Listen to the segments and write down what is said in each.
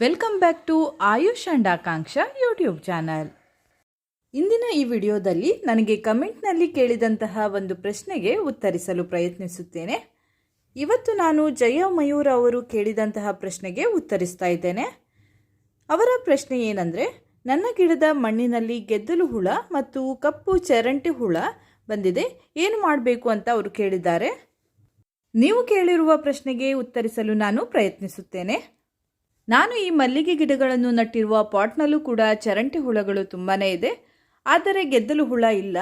Welcome back to Ayush and Akanksha YouTube channel ಇಂದಿನ ಈ ವಿಡಿಯೋದಲ್ಲಿ ನನಗೆ ಕಮೆಂಟ್ನಲ್ಲಿ ಕೇಳಿದಂತಹ ಒಂದು ಪ್ರಶ್ನೆಗೆ ಉತ್ತರಿಸಲು ಪ್ರಯತ್ನಿಸುತ್ತೇನೆ. ಇವತ್ತು ನಾನು ಜಯ ಮಯೂರ್ ಅವರು ಕೇಳಿದಂತಹ ಪ್ರಶ್ನೆಗೆ ಉತ್ತರಿಸ್ತಾ ಇದ್ದೇನೆ. ಅವರ ಪ್ರಶ್ನೆ ಏನಂದರೆ, ನನ್ನ ಗಿಡದ ಮಣ್ಣಿನಲ್ಲಿ ಗೆದ್ದಲು ಹುಳ ಮತ್ತು ಕಪ್ಪು ಚರಂಟಿ ಹುಳ ಬಂದಿದೆ, ಏನು ಮಾಡಬೇಕು ಅಂತ ಅವರು ಕೇಳಿದ್ದಾರೆ? ನೀವು ಕೇಳಿರುವ ಪ್ರಶ್ನೆಗೆ ಉತ್ತರಿಸಲು ನಾನು ಪ್ರಯತ್ನಿಸುತ್ತೇನೆ. ನಾನು ಈ ಮಲ್ಲಿಗೆ ಗಿಡಗಳನ್ನು ನಟ್ಟಿರುವ ಪಾಟ್ನಲ್ಲೂ ಕೂಡ ಚರಂಟಿ ಹುಳಗಳು ತುಂಬಾ ಇದೆ. ಆದರೆ ಗೆದ್ದಲು ಹುಳ ಇಲ್ಲ.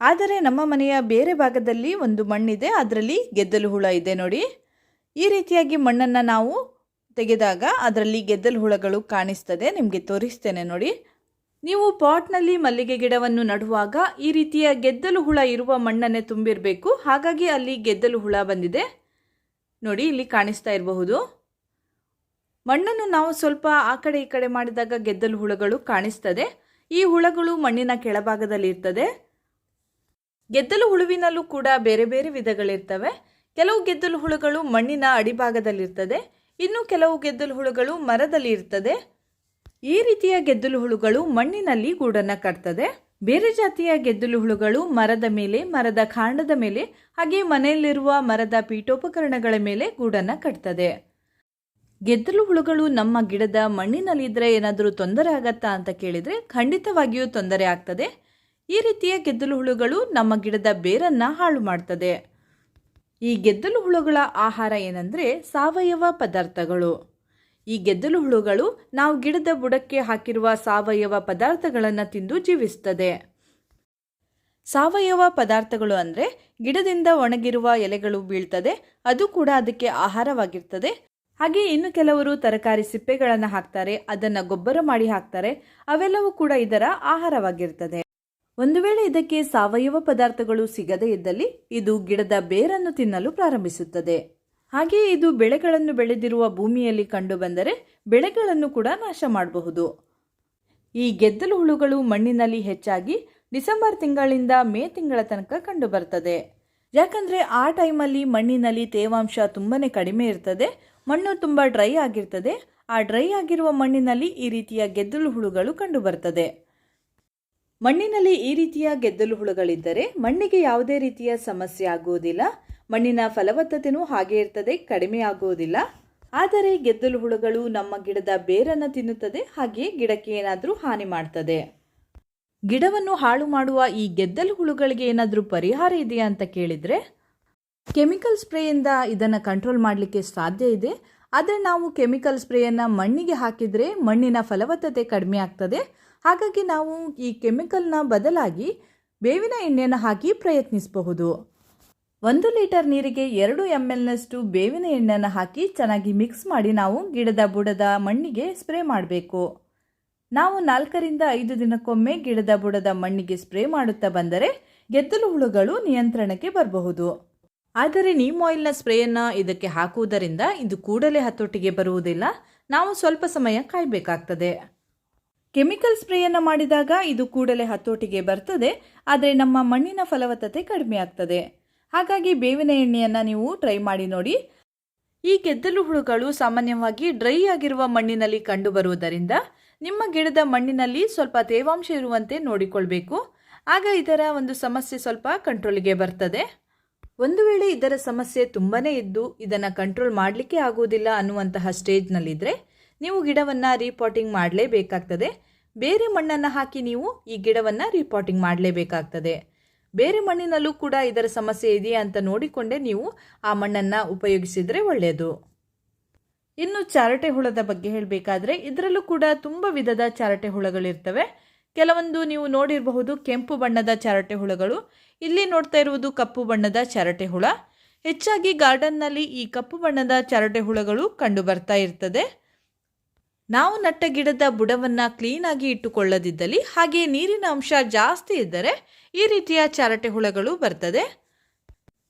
ಆದರೆ ನಮ್ಮ ಮನೆಯ ಬೇರೆ ಭಾಗದಲ್ಲಿ ಒಂದು ಮಣ್ಣಿದೆ. ಅದರಲ್ಲಿ ಗೆದ್ದಲು ಹುಳ ಇದೆ ನೋಡಿ. ಈ ರೀತಿಯಾಗಿ ಮಣ್ಣನ್ನು ನಾವು ತೆಗೆದಾಗ ಅದರಲ್ಲಿ ಗೆದ್ದಲು ಹುಳಗಳು ಕಾಣಿಸ್ತದೆ. ನಿಮಗೆ ತೋರಿಸ್ತೇನೆ ನೋಡಿ. ನೀವು ಪಾಟ್ನಲ್ಲಿ ಮಲ್ಲಿಗೆ ಗಿಡವನ್ನು ನಡುವಾಗ ಈ ರೀತಿಯ ಗೆದ್ದಲು ಹುಳ ಇರುವ ಮಣ್ಣನ್ನೇ ತುಂಬಿರಬೇಕು. ಹಾಗಾಗಿ ಅಲ್ಲಿ ಗೆದ್ದಲು ಹುಳ ಬಂದಿದೆ. ನೋಡಿ, ಇಲ್ಲಿ ಕಾಣಿಸ್ತಾ ಇರಬಹುದು. ಮಣ್ಣನ್ನು ನಾವು ಸ್ವಲ್ಪ ಆ ಕಡೆ ಈ ಕಡೆ ಮಾಡಿದಾಗ ಗೆದ್ದಲು ಹುಳಗಳು ಕಾಣಿಸ್ತದೆ. ಈ ಹುಳಗಳು ಮಣ್ಣಿನ ಕೆಳಭಾಗದಲ್ಲಿ ಇರ್ತದೆ. ಗೆದ್ದಲು ಹುಳುವಿನಲ್ಲೂ ಕೂಡ ಬೇರೆ ಬೇರೆ ವಿಧಗಳಿರ್ತವೆ. ಕೆಲವು ಗೆದ್ದಲು ಹುಳುಗಳು ಮಣ್ಣಿನ ಅಡಿಭಾಗದಲ್ಲಿರ್ತದೆ ಇನ್ನು ಕೆಲವು ಗೆದ್ದಲು ಹುಳುಗಳು ಮರದಲ್ಲಿ ಇರ್ತದೆ. ಈ ರೀತಿಯ ಗೆದ್ದಲು ಹುಳುಗಳು ಮಣ್ಣಿನಲ್ಲಿ ಗೂಡನ್ನು ಕಟ್ತದೆ. ಬೇರೆ ಜಾತಿಯ ಗೆದ್ದಲು ಹುಳುಗಳು ಮರದ ಮೇಲೆ, ಮರದ ಕಾಂಡದ ಮೇಲೆ ಹಾಗೆ ಮನೆಯಲ್ಲಿರುವ ಮರದ ಪೀಠೋಪಕರಣಗಳ ಮೇಲೆ ಗೂಡನ್ನು ಕಟ್ತದೆ. ಗೆದ್ದಲು ಹುಳುಗಳು ನಮ್ಮ ಗಿಡದ ಮಣ್ಣಿನಲ್ಲಿದ್ದರೆ ಏನಾದರೂ ತೊಂದರೆ ಆಗತ್ತಾ ಅಂತ ಕೇಳಿದರೆ ಖಂಡಿತವಾಗಿಯೂ ತೊಂದರೆ ಆಗ್ತದೆ. ಈ ರೀತಿಯ ಗೆದ್ದಲು ಹುಳುಗಳು ನಮ್ಮ ಗಿಡದ ಬೇರನ್ನು ಹಾಳು ಮಾಡ್ತದೆ. ಈ ಗೆದ್ದಲು ಹುಳುಗಳ ಆಹಾರ ಏನಂದರೆ ಸಾವಯವ ಪದಾರ್ಥಗಳು. ಈ ಗೆದ್ದಲು ಹುಳುಗಳು ನಾವು ಗಿಡದ ಬುಡಕ್ಕೆ ಹಾಕಿರುವ ಸಾವಯವ ಪದಾರ್ಥಗಳನ್ನು ತಿಂದು ಜೀವಿಸ್ತದೆ. ಸಾವಯವ ಪದಾರ್ಥಗಳು ಅಂದರೆ ಗಿಡದಿಂದ ಒಣಗಿರುವ ಎಲೆಗಳು ಬೀಳ್ತದೆ. ಅದು ಕೂಡ ಅದಕ್ಕೆ ಆಹಾರವಾಗಿರ್ತದೆ. ಹಾಗೆ ಇನ್ನು ಕೆಲವರು ತರಕಾರಿ ಸಿಪ್ಪೆಗಳನ್ನು ಹಾಕ್ತಾರೆ, ಅದನ್ನು ಗೊಬ್ಬರ ಮಾಡಿ ಹಾಕ್ತಾರೆ, ಅವೆಲ್ಲವೂ ಕೂಡ ಇದರ ಆಹಾರವಾಗಿರ್ತದೆ. ಒಂದು ವೇಳೆ ಇದಕ್ಕೆ ಸಾವಯವ ಪದಾರ್ಥಗಳು ಸಿಗದೇ ಇದ್ದಲ್ಲಿ ಇದು ಗಿಡದ ಬೇರನ್ನು ತಿನ್ನಲು ಪ್ರಾರಂಭಿಸುತ್ತದೆ. ಹಾಗೆಯೇ ಇದು ಬೆಳೆಗಳನ್ನು ಬೆಳೆದಿರುವ ಭೂಮಿಯಲ್ಲಿ ಕಂಡುಬಂದರೆ ಬೆಳೆಗಳನ್ನು ಕೂಡ ನಾಶ ಮಾಡಬಹುದು. ಈ ಗೆದ್ದಲು ಹುಳುಗಳು ಮಣ್ಣಿನಲ್ಲಿ ಹೆಚ್ಚಾಗಿ ಡಿಸೆಂಬರ್ ತಿಂಗಳಿಂದ ಮೇ ತಿಂಗಳ ತನಕ ಕಂಡುಬರ್ತದೆ. ಯಾಕಂದರೆ ಆ ಟೈಮಲ್ಲಿ ಮಣ್ಣಿನಲ್ಲಿ ತೇವಾಂಶ ತುಂಬಾ ಕಡಿಮೆ ಇರ್ತದೆ ಮಣ್ಣು ತುಂಬ ಡ್ರೈ ಆಗಿರ್ತದೆ. ಆ ಡ್ರೈ ಆಗಿರುವ ಮಣ್ಣಿನಲ್ಲಿ ಈ ರೀತಿಯ ಗೆದ್ದಲು ಹುಳುಗಳು ಕಂಡುಬರ್ತದೆ. ಮಣ್ಣಿನಲ್ಲಿ ಈ ರೀತಿಯ ಗೆದ್ದಲು ಹುಳುಗಳಿದ್ದರೆ ಮಣ್ಣಿಗೆ ಯಾವುದೇ ರೀತಿಯ ಸಮಸ್ಯೆ ಆಗುವುದಿಲ್ಲ. ಮಣ್ಣಿನ ಫಲವತ್ತತೆಯೂ ಹಾಗೆ ಇರ್ತದೆ, ಕಡಿಮೆ ಆಗುವುದಿಲ್ಲ. ಆದರೆ ಗೆದ್ದಲು ಹುಳುಗಳು ನಮ್ಮ ಗಿಡದ ಬೇರನ್ನು ತಿನ್ನುತ್ತದೆ ಹಾಗೆ ಗಿಡಕ್ಕೆ ಏನಾದರೂ ಹಾನಿ ಮಾಡ್ತದೆ. ಗಿಡವನ್ನು ಹಾಳು ಮಾಡುವ ಈ ಗೆದ್ದಲು ಹುಳುಗಳಿಗೆ ಏನಾದರೂ ಪರಿಹಾರ ಇದೆಯಾ ಅಂತ ಕೇಳಿದರೆ ಕೆಮಿಕಲ್ ಸ್ಪ್ರೇಯಿಂದ ಇದನ್ನು ಕಂಟ್ರೋಲ್ ಮಾಡಲಿಕ್ಕೆ ಸಾಧ್ಯ ಇದೆ. ಆದರೆ ನಾವು ಕೆಮಿಕಲ್ ಸ್ಪ್ರೇಯನ್ನು ಮಣ್ಣಿಗೆ ಹಾಕಿದರೆ ಮಣ್ಣಿನ ಫಲವತ್ತತೆ ಕಡಿಮೆ ಆಗ್ತದೆ. ಹಾಗಾಗಿ ನಾವು ಈ ಕೆಮಿಕಲ್ನ ಬದಲಾಗಿ ಬೇವಿನ ಎಣ್ಣೆಯನ್ನು ಹಾಕಿ ಪ್ರಯತ್ನಿಸಬಹುದು. ಒಂದು ಲೀಟರ್ ನೀರಿಗೆ ಎರಡು ಎಂ ಎಲ್ನಷ್ಟು ಬೇವಿನ ಎಣ್ಣೆಯನ್ನು ಹಾಕಿ ಚೆನ್ನಾಗಿ ಮಿಕ್ಸ್ ಮಾಡಿ ನಾವು ಗಿಡದ ಬುಡದ ಮಣ್ಣಿಗೆ ಸ್ಪ್ರೇ ಮಾಡಬೇಕು. ನಾವು ನಾಲ್ಕರಿಂದ ಐದು ದಿನಕ್ಕೊಮ್ಮೆ ಗಿಡದ ಬುಡದ ಮಣ್ಣಿಗೆ ಸ್ಪ್ರೇ ಮಾಡುತ್ತಾ ಬಂದರೆ ಗೆದ್ದಲು ಹುಳುಗಳು ನಿಯಂತ್ರಣಕ್ಕೆ ಬರಬಹುದು. ಆದರೆ ನೀಮ್ ಆಯಿಲ್ನ ಸ್ಪ್ರೇಯನ್ನು ಇದಕ್ಕೆ ಹಾಕುವುದರಿಂದ ಇದು ಕೂಡಲೇ ಹತೋಟಿಗೆ ಬರುವುದಿಲ್ಲ. ನಾವು ಸ್ವಲ್ಪ ಸಮಯ ಕಾಯಬೇಕಾಗ್ತದೆ. ಕೆಮಿಕಲ್ ಸ್ಪ್ರೇಯನ್ನು ಮಾಡಿದಾಗ ಇದು ಕೂಡಲೇ ಹತೋಟಿಗೆ ಬರ್ತದೆ, ಆದರೆ ನಮ್ಮ ಮಣ್ಣಿನ ಫಲವತ್ತತೆ ಕಡಿಮೆ ಆಗ್ತದೆ. ಹಾಗಾಗಿ ಬೇವಿನ ಎಣ್ಣೆಯನ್ನು ನೀವು ಟ್ರೈ ಮಾಡಿ ನೋಡಿ. ಈ ಗೆದ್ದಲು ಹುಳುಗಳು ಸಾಮಾನ್ಯವಾಗಿ ಡ್ರೈ ಆಗಿರುವ ಮಣ್ಣಿನಲ್ಲಿ ಕಂಡುಬರುವುದರಿಂದ ನಿಮ್ಮ ಗಿಡದ ಮಣ್ಣಿನಲ್ಲಿ ಸ್ವಲ್ಪ ತೇವಾಂಶ ಇರುವಂತೆ ನೋಡಿಕೊಳ್ಬೇಕು. ಆಗ ಇದರ ಒಂದು ಸಮಸ್ಯೆ ಸ್ವಲ್ಪ ಕಂಟ್ರೋಲಿಗೆ ಬರ್ತದೆ. ಒಂದು ವೇಳೆ ಇದರ ಸಮಸ್ಯೆ ತುಂಬನೇ ಇದ್ದು ಇದನ್ನು ಕಂಟ್ರೋಲ್ ಮಾಡಲಿಕ್ಕೆ ಆಗುವುದಿಲ್ಲ ಅನ್ನುವಂತಹ ಸ್ಟೇಜ್ನಲ್ಲಿದ್ದರೆ ನೀವು ಗಿಡವನ್ನು ರೀಪಾಟಿಂಗ್ ಮಾಡಲೇಬೇಕಾಗ್ತದೆ. ಬೇರೆ ಮಣ್ಣನ್ನು ಹಾಕಿ ನೀವು ಈ ಗಿಡವನ್ನು ರೀಪಾಟಿಂಗ್ ಮಾಡಲೇಬೇಕಾಗ್ತದೆ. ಬೇರೆ ಮಣ್ಣಿನಲ್ಲೂ ಕೂಡ ಇದರ ಸಮಸ್ಯೆ ಇದೆಯಾ ಅಂತ ನೋಡಿಕೊಂಡೇ ನೀವು ಆ ಮಣ್ಣನ್ನು ಉಪಯೋಗಿಸಿದರೆ ಒಳ್ಳೆಯದು ಇನ್ನು ಚಾರಟೆ ಹುಳದ ಬಗ್ಗೆ ಹೇಳಬೇಕಾದ್ರೆ ಇದರಲ್ಲೂ ಕೂಡ ತುಂಬ ವಿಧದ ಚಾರಟೆ ಹುಳಗಳಿರ್ತವೆ. ಕೆಲವೊಂದು ನೀವು ನೋಡಿರಬಹುದು ಕೆಂಪು ಬಣ್ಣದ ಚಾರಟೆ ಹುಳಗಳು ಇಲ್ಲಿ ನೋಡ್ತಾ ಇರುವುದು ಕಪ್ಪು ಬಣ್ಣದ ಚರಟೆ ಹುಳ. ಹೆಚ್ಚಾಗಿ ಗಾರ್ಡನ್ನಲ್ಲಿ ಈ ಕಪ್ಪು ಬಣ್ಣದ ಚರಟೆ ಹುಳಗಳು ಕಂಡು ಬರ್ತಾ ಇರ್ತದೆ. ನಾವು ನಟ್ಟ ಗಿಡದ ಬುಡವನ್ನು ಕ್ಲೀನಾಗಿ ಇಟ್ಟುಕೊಳ್ಳದಿದ್ದಲ್ಲಿ ಹಾಗೆ ನೀರಿನ ಅಂಶ ಜಾಸ್ತಿ ಇದ್ದರೆ ಈ ರೀತಿಯ ಚರಟೆ ಹುಳಗಳು ಬರ್ತದೆ.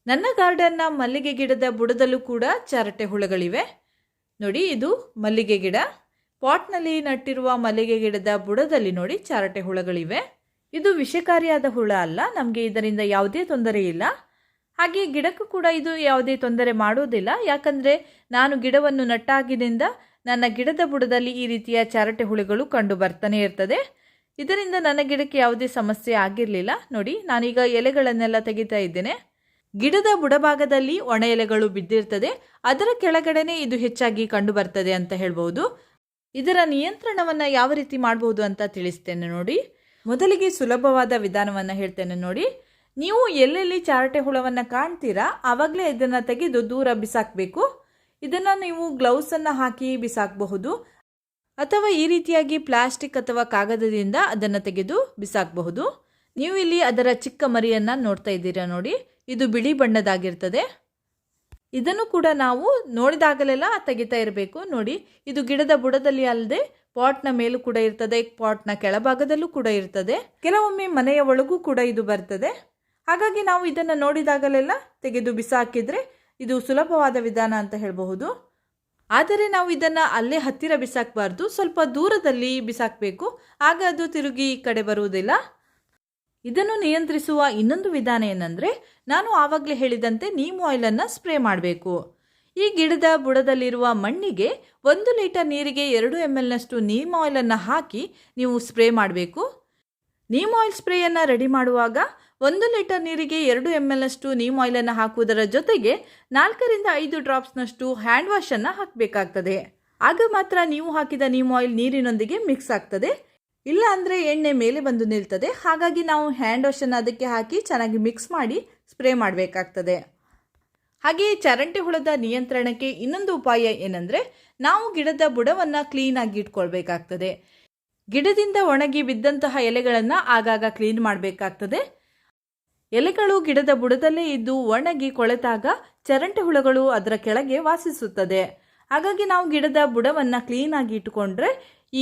ನನ್ನ ಗಾರ್ಡನ್ನ ಮಲ್ಲಿಗೆ ಗಿಡದ ಬುಡದಲ್ಲೂ ಕೂಡ ಚರಟೆ ಹುಳಗಳಿವೆ. ನೋಡಿ ಇದು ಮಲ್ಲಿಗೆ ಗಿಡ. ಪಾಟ್ನಲ್ಲಿ ನಟ್ಟಿರುವ ಮಲ್ಲಿಗೆ ಗಿಡದ ಬುಡದಲ್ಲಿ ನೋಡಿ ಚರಟೆ ಹುಳಗಳಿವೆ. ಇದು ವಿಷಕಾರಿಯಾದ ಹುಳ ಅಲ್ಲ, ನಮಗೆ ಇದರಿಂದ ಯಾವುದೇ ತೊಂದರೆ ಇಲ್ಲ. ಹಾಗೆ ಗಿಡಕ್ಕೂ ಕೂಡ ಇದು ಯಾವುದೇ ತೊಂದರೆ ಮಾಡೋದಿಲ್ಲ. ಯಾಕಂದರೆ ನಾನು ಗಿಡವನ್ನು ನಟ್ಟಾಗಿನಿಂದ ನನ್ನ ಗಿಡದ ಬುಡದಲ್ಲಿ ಈ ರೀತಿಯ ಚಾರಟೆ ಹುಳುಗಳು ಕಂಡು ಬರ್ತಾನೆ ಇರ್ತದೆ. ಇದರಿಂದ ನನ್ನ ಗಿಡಕ್ಕೆ ಯಾವುದೇ ಸಮಸ್ಯೆ ಆಗಿರಲಿಲ್ಲ. ನೋಡಿ, ನಾನೀಗ ಎಲೆಗಳನ್ನೆಲ್ಲ ತೆಗಿತಾ ಇದ್ದೇನೆ. ಗಿಡದ ಬುಡಭಾಗದಲ್ಲಿ ಒಣ ಎಲೆಗಳು ಬಿದ್ದಿರ್ತದೆ. ಅದರ ಕೆಳಗಡೆನೆ ಇದು ಹೆಚ್ಚಾಗಿ ಕಂಡು ಬರ್ತದೆ ಅಂತ ಹೇಳ್ಬೋದು. ಇದರ ನಿಯಂತ್ರಣವನ್ನು ಯಾವ ರೀತಿ ಮಾಡಬಹುದು ಅಂತ ತಿಳಿಸ್ತೇನೆ ನೋಡಿ. ಮೊದಲಿಗೆ ಸುಲಭವಾದ ವಿಧಾನವನ್ನು ಹೇಳ್ತೇನೆ ನೋಡಿ. ನೀವು ಎಲ್ಲೆಲ್ಲಿ ಚಾರಟೆ ಹುಳವನ್ನು ಕಾಣ್ತೀರಾ ಆವಾಗಲೇ ಇದನ್ನು ತೆಗೆದು ದೂರ ಬಿಸಾಕಬೇಕು. ಇದನ್ನು ನೀವು ಗ್ಲೌಸನ್ನು ಹಾಕಿ ಬಿಸಾಕಬಹುದು. ಅಥವಾ ಈ ರೀತಿಯಾಗಿ ಪ್ಲಾಸ್ಟಿಕ್ ಅಥವಾ ಕಾಗದದಿಂದ ಅದನ್ನು ತೆಗೆದು ಬಿಸಾಕಬಹುದು. ನೀವು ಇಲ್ಲಿ ಅದರ ಚಿಕ್ಕ ಮರಿಯನ್ನು ನೋಡ್ತಾ ಇದ್ದೀರಾ ನೋಡಿ. ಇದು ಬಿಳಿ ಬಣ್ಣದಾಗಿರ್ತದೆ. ಇದನ್ನು ಕೂಡ ನಾವು ನೋಡಿದಾಗಲೆಲ್ಲ ತೆಗಿತಾ ಇರಬೇಕು. ನೋಡಿ, ಇದು ಗಿಡದ ಬುಡದಲ್ಲಿ ಅಲ್ಲದೆ ಪಾಟ್ನ ಮೇಲೂ ಕೂಡ ಇರ್ತದೆ ಪಾಟ್ನ ಕೆಳಭಾಗದಲ್ಲೂ ಕೂಡ ಇರ್ತದೆ. ಕೆಲವೊಮ್ಮೆ ಮನೆಯ ಒಳಗೂ ಕೂಡ ಇದು ಬರ್ತದೆ. ಹಾಗಾಗಿ ನಾವು ಇದನ್ನು ನೋಡಿದಾಗಲೆಲ್ಲ ತೆಗೆದು ಬಿಸಾಕಿದ್ರೆ ಇದು ಸುಲಭವಾದ ವಿಧಾನ ಅಂತ ಹೇಳಬಹುದು. ಆದರೆ ನಾವು ಇದನ್ನು ಅಲ್ಲೇ ಹತ್ತಿರ ಬಿಸಾಕಬಾರ್ದು. ಸ್ವಲ್ಪ ದೂರದಲ್ಲಿ ಬಿಸಾಕಬೇಕು. ಆಗ ಅದು ತಿರುಗಿ ಕಡೆ ಬರುವುದಿಲ್ಲ. ಇದನ್ನು ನಿಯಂತ್ರಿಸುವ ಇನ್ನೊಂದು ವಿಧಾನ ಏನಂದರೆ, ನಾನು ಆವಾಗಲೇ ಹೇಳಿದಂತೆ ನೀಮ್ ಆಯಿಲನ್ನು ಸ್ಪ್ರೇ ಮಾಡಬೇಕು. ಈ ಗಿಡದ ಬುಡದಲ್ಲಿರುವ ಮಣ್ಣಿಗೆ ಒಂದು ಲೀಟರ್ ನೀರಿಗೆ ಎರಡು ಎಂ ಎಲ್ನಷ್ಟು ನೀಮ್ ಆಯಿಲನ್ನು ಹಾಕಿ ನೀವು ಸ್ಪ್ರೇ ಮಾಡಬೇಕು. ನೀಮ್ ಆಯಿಲ್ ಸ್ಪ್ರೇಯನ್ನು ರೆಡಿ ಮಾಡುವಾಗ ಒಂದು ಲೀಟರ್ ನೀರಿಗೆ ಎರಡು ಎಂ ಎಲ್ನಷ್ಟು ನೀಮ್ ಆಯಿಲನ್ನು ಹಾಕುವುದರ ಜೊತೆಗೆ ನಾಲ್ಕರಿಂದ ಐದು ಡ್ರಾಪ್ಸ್ನಷ್ಟು ಹ್ಯಾಂಡ್ ವಾಶನ್ನು ಹಾಕಬೇಕಾಗ್ತದೆ. ಆಗ ಮಾತ್ರ ನೀವು ಹಾಕಿದ ನೀಮ್ ಆಯಿಲ್ ನೀರಿನೊಂದಿಗೆ ಮಿಕ್ಸ್ ಆಗ್ತದೆ. ಇಲ್ಲ ಅಂದರೆ ಎಣ್ಣೆ ಮೇಲೆ ಬಂದು ನಿಲ್ತದೆ. ಹಾಗಾಗಿ ನಾವು ಹ್ಯಾಂಡ್ ವಾಶನ್ನು ಅದಕ್ಕೆ ಹಾಕಿ ಚೆನ್ನಾಗಿ ಮಿಕ್ಸ್ ಮಾಡಿ ಸ್ಪ್ರೇ ಮಾಡಬೇಕಾಗ್ತದೆ. ಹಾಗೆಯೇ ಚರಂಟೆ ಹುಳದ ನಿಯಂತ್ರಣಕ್ಕೆ ಇನ್ನೊಂದು ಉಪಾಯ ಏನಂದರೆ ನಾವು ಗಿಡದ ಬುಡವನ್ನು ಕ್ಲೀನಾಗಿ ಇಟ್ಕೊಳ್ಬೇಕಾಗ್ತದೆ. ಗಿಡದಿಂದ ಒಣಗಿ ಬಿದ್ದಂತಹ ಎಲೆಗಳನ್ನು ಆಗಾಗ ಕ್ಲೀನ್ ಮಾಡಬೇಕಾಗ್ತದೆ. ಎಲೆಗಳು ಗಿಡದ ಬುಡದಲ್ಲೇ ಇದ್ದು ಒಣಗಿ ಕೊಳೆತಾಗ ಚರಂಟಿ ಹುಳಗಳು ಅದರ ಕೆಳಗೆ ವಾಸಿಸುತ್ತದೆ. ಹಾಗಾಗಿ ನಾವು ಗಿಡದ ಬುಡವನ್ನು ಕ್ಲೀನಾಗಿ ಇಟ್ಟುಕೊಂಡ್ರೆ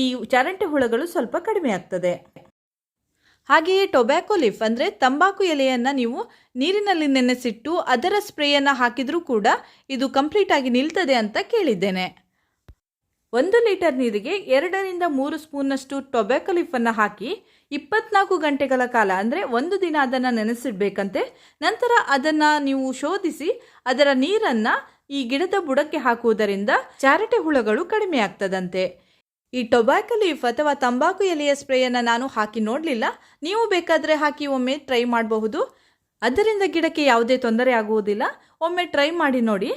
ಈ ಚರಂಟೆ ಹುಳಗಳು ಸ್ವಲ್ಪ ಕಡಿಮೆ ಆಗ್ತದೆ. ಹಾಗೆಯೇ ಟೊಬ್ಯಾಕೋ ಲೀಫ್ ಅಂದರೆ ತಂಬಾಕು ಎಲೆಯನ್ನು ನೀವು ನೀರಿನಲ್ಲಿ ನೆನೆಸಿಟ್ಟು ಅದರ ಸ್ಪ್ರೇಯನ್ನು ಹಾಕಿದರೂ ಕೂಡ ಇದು ಕಂಪ್ಲೀಟ್ ಆಗಿ ನಿಲ್ತದೆ ಅಂತ ಕೇಳಿದ್ದೇನೆ. ಒಂದು ಲೀಟರ್ ನೀರಿಗೆ ಎರಡರಿಂದ ಮೂರು ಸ್ಪೂನ್ನಷ್ಟು ಟೊಬ್ಯಾಕೋ ಲೀಫನ್ನು ಹಾಕಿ ಇಪ್ಪತ್ನಾಲ್ಕು ಗಂಟೆಗಳ ಕಾಲ ಅಂದರೆ ಒಂದು ದಿನ ಅದನ್ನು ನೆನೆಸಿಡಬೇಕಂತೆ. ನಂತರ ಅದನ್ನು ನೀವು ಶೋಧಿಸಿ ಅದರ ನೀರನ್ನು ಈ ಗಿಡದ ಬುಡಕ್ಕೆ ಹಾಕುವುದರಿಂದ ಚಾರಟೆ ಹುಳಗಳು ಕಡಿಮೆ ಆಗ್ತದಂತೆ. ಈ ಟೊಬ್ಯಾಕೊ ಲೀಫ್ ಅಥವಾ ತಂಬಾಕು ಎಲೆಯ ಸ್ಪ್ರೇಯನ್ನು ನಾನು ಹಾಕಿ ನೋಡಲಿಲ್ಲ. ನೀವು ಬೇಕಾದರೆ ಹಾಕಿ ಒಮ್ಮೆ ಟ್ರೈ ಮಾಡಬಹುದು. ಅದರಿಂದ ಗಿಡಕ್ಕೆ ಯಾವುದೇ ತೊಂದರೆ ಆಗುವುದಿಲ್ಲ. ಒಮ್ಮೆ ಟ್ರೈ ಮಾಡಿ ನೋಡಿ.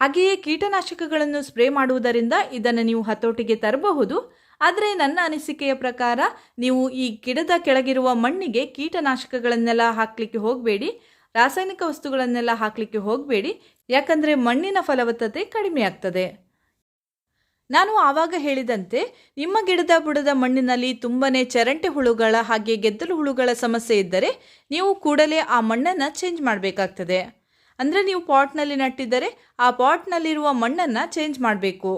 ಹಾಗೆಯೇ ಕೀಟನಾಶಕಗಳನ್ನು ಸ್ಪ್ರೇ ಮಾಡುವುದರಿಂದ ಇದನ್ನು ನೀವು ಹತೋಟಿಗೆ ತರಬಹುದು. ಆದರೆ ನನ್ನ ಅನಿಸಿಕೆಯ ಪ್ರಕಾರ ನೀವು ಈ ಗಿಡದ ಕೆಳಗಿರುವ ಮಣ್ಣಿಗೆ ಕೀಟನಾಶಕಗಳನ್ನೆಲ್ಲ ಹಾಕಲಿಕ್ಕೆ ಹೋಗಬೇಡಿ. ರಾಸಾಯನಿಕ ವಸ್ತುಗಳನ್ನೆಲ್ಲ ಹಾಕಲಿಕ್ಕೆ ಹೋಗಬೇಡಿ. ಯಾಕಂದರೆ ಮಣ್ಣಿನ ಫಲವತ್ತತೆ ಕಡಿಮೆ ಆಗ್ತದೆ ನಾನು ಆವಾಗ ಹೇಳಿದಂತೆ, ನಿಮ್ಮ ಗಿಡದ ಬುಡದ ಮಣ್ಣಿನಲ್ಲಿ ತುಂಬನೇ ಚರಂಟೆ ಹುಳುಗಳ ಹಾಗೆ ಗೆದ್ದಲು ಹುಳುಗಳ ಸಮಸ್ಯೆ ಇದ್ದರೆ, ನೀವು ಕೂಡಲೇ ಆ ಮಣ್ಣನ್ನು ಚೇಂಜ್ ಮಾಡಬೇಕಾಗ್ತದೆ. ಅಂದರೆ ನೀವು ಪಾಟ್ನಲ್ಲಿ ನಟ್ಟಿದ್ದರೆ, ಆ ಪಾಟ್ನಲ್ಲಿರುವ ಮಣ್ಣನ್ನು ಚೇಂಜ್ ಮಾಡಬೇಕು.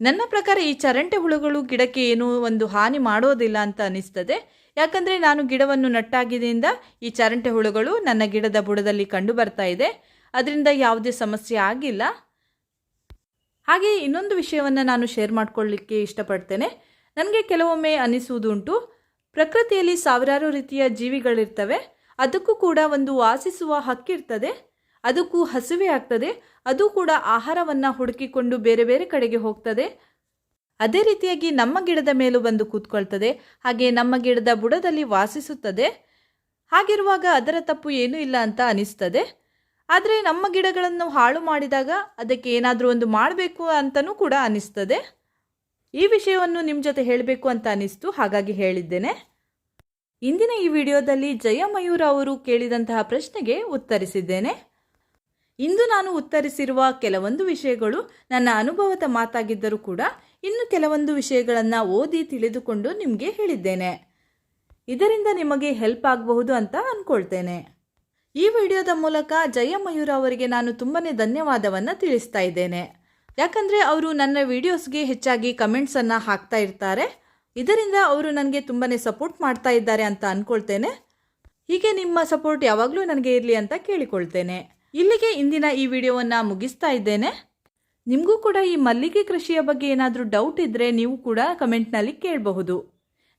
ನನ್ನ ಪ್ರಕಾರ ಈ ಚರಂಟೆ ಹುಳುಗಳು ಗಿಡಕ್ಕೆ ಏನೂ ಒಂದು ಹಾನಿ ಮಾಡೋದಿಲ್ಲ ಅಂತ ಅನಿಸ್ತದೆ. ಯಾಕಂದರೆ ನಾನು ಗಿಡವನ್ನು ನಟ್ಟಾಗಿದ್ದರಿಂದ ಈ ಚರಂಟೆ ಹುಳುಗಳು ನನ್ನ ಗಿಡದ ಬುಡದಲ್ಲಿ ಕಂಡು ಬರ್ತಾ ಇದೆ. ಅದರಿಂದ ಯಾವುದೇ ಸಮಸ್ಯೆ ಆಗಿಲ್ಲ. ಹಾಗೆ ಇನ್ನೊಂದು ವಿಷಯವನ್ನು ನಾನು ಶೇರ್ ಮಾಡಿಕೊಳ್ಳಿಕ್ಕೆ ಇಷ್ಟಪಡ್ತೇನೆ. ನನಗೆ ಕೆಲವೊಮ್ಮೆ ಅನಿಸುವುದುಂಟು. ಪ್ರಕೃತಿಯಲ್ಲಿ ಸಾವಿರಾರು ರೀತಿಯ ಜೀವಿಗಳಿರ್ತವೆ. ಅದಕ್ಕೂ ಕೂಡ ಒಂದು ವಾಸಿಸುವ ಹಕ್ಕಿರ್ತದೆ. ಅದಕ್ಕೂ ಹಸಿವೆ ಆಗ್ತದೆ. ಅದು ಕೂಡ ಆಹಾರವನ್ನು ಹುಡುಕಿಕೊಂಡು ಬೇರೆ ಬೇರೆ ಕಡೆಗೆ ಹೋಗ್ತದೆ. ಅದೇ ರೀತಿಯಾಗಿ ನಮ್ಮ ಗಿಡದ ಮೇಲೂ ಬಂದು ಕೂತ್ಕೊಳ್ತದೆ. ಹಾಗೆ ನಮ್ಮ ಗಿಡದ ಬುಡದಲ್ಲಿ ವಾಸಿಸುತ್ತದೆ. ಹಾಗಿರುವಾಗ ಅದರ ತಪ್ಪು ಏನೂ ಇಲ್ಲ ಅಂತ ಅನಿಸ್ತದೆ. ಆದರೆ ನಮ್ಮ ಗಿಡಗಳನ್ನು ಹಾಳು ಮಾಡಿದಾಗ ಅದಕ್ಕೆ ಏನಾದರೂ ಒಂದು ಮಾಡಬೇಕು ಅಂತಲೂ ಕೂಡ ಅನ್ನಿಸ್ತದೆ. ಈ ವಿಷಯವನ್ನು ನಿಮ್ಮ ಜೊತೆ ಹೇಳಬೇಕು ಅಂತ ಅನಿಸ್ತು ಹಾಗಾಗಿ ಹೇಳಿದ್ದೇನೆ. ಇಂದಿನ ಈ ವಿಡಿಯೋದಲ್ಲಿ ಜಯಮಯೂರ ಅವರು ಕೇಳಿದಂತಹ ಪ್ರಶ್ನೆಗೆ ಉತ್ತರಿಸಿದ್ದೇನೆ. ಇಂದು ನಾನು ಉತ್ತರಿಸಿರುವ ಕೆಲವೊಂದು ವಿಷಯಗಳು ನನ್ನ ಅನುಭವದ ಮಾತಾಗಿದ್ದರೂ ಕೂಡ ಇನ್ನು ಕೆಲವೊಂದು ವಿಷಯಗಳನ್ನು ಓದಿ ತಿಳಿದುಕೊಂಡು ನಿಮಗೆ ಹೇಳಿದ್ದೇನೆ. ಇದರಿಂದ ನಿಮಗೆ ಹೆಲ್ಪ್ ಆಗಬಹುದು ಅಂತ ಅಂದ್ಕೊಳ್ತೇನೆ ಈ ವಿಡಿಯೋದ ಮೂಲಕ ಜಯಮಯೂರ ಅವರಿಗೆ ನಾನು ತುಂಬನೇ ಧನ್ಯವಾದವನ್ನು ತಿಳಿಸ್ತಾ ಇದ್ದೇನೆ. ಯಾಕಂದರೆ ಅವರು ನನ್ನ ವಿಡಿಯೋಸ್ಗೆ ಹೆಚ್ಚಾಗಿ ಕಮೆಂಟ್ಸನ್ನು ಹಾಕ್ತಾ ಇರ್ತಾರೆ. ಇದರಿಂದ ಅವರು ನನಗೆ ತುಂಬನೇ ಸಪೋರ್ಟ್ ಮಾಡ್ತಾ ಇದ್ದಾರೆ ಅಂತ ಅಂದ್ಕೊಳ್ತೇನೆ ಹೀಗೆ ನಿಮ್ಮ ಸಪೋರ್ಟ್ ಯಾವಾಗಲೂ ನನಗೆ ಇರಲಿ ಅಂತ ಕೇಳಿಕೊಳ್ತೇನೆ. ಇಲ್ಲಿಗೆ ಇಂದಿನ ಈ ವಿಡಿಯೋವನ್ನು ಮುಗಿಸ್ತಾ ಇದ್ದೇನೆ. ನಿಮಗೂ ಕೂಡ ಈ ಮಲ್ಲಿಗೆ ಕೃಷಿಯ ಬಗ್ಗೆ ಏನಾದರೂ ಡೌಟ್ ಇದ್ದರೆ ನೀವು ಕೂಡ ಕಮೆಂಟ್ನಲ್ಲಿ ಕೇಳಬಹುದು.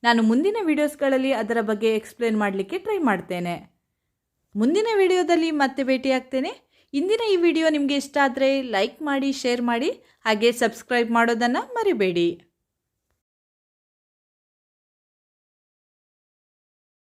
ನಾನು ಮುಂದಿನ ವಿಡಿಯೋಸ್ಗಳಲ್ಲಿ ಅದರ ಬಗ್ಗೆ ಎಕ್ಸ್ಪ್ಲೇನ್ ಮಾಡಲಿಕ್ಕೆ ಟ್ರೈ ಮಾಡ್ತೇನೆ. ಮುಂದಿನ ವಿಡಿಯೋದಲ್ಲಿ ಮತ್ತೆ ಭೇಟಿಯಾಗ್ತೇನೆ. ಇಂದಿನ ಈ ವಿಡಿಯೋ ನಿಮಗೆ ಇಷ್ಟ ಆದರೆ ಲೈಕ್ ಮಾಡಿ ಶೇರ್ ಮಾಡಿ, ಹಾಗೆ ಸಬ್ಸ್ಕ್ರೈಬ್ ಮಾಡೋದನ್ನು ಮರಿಬೇಡಿ.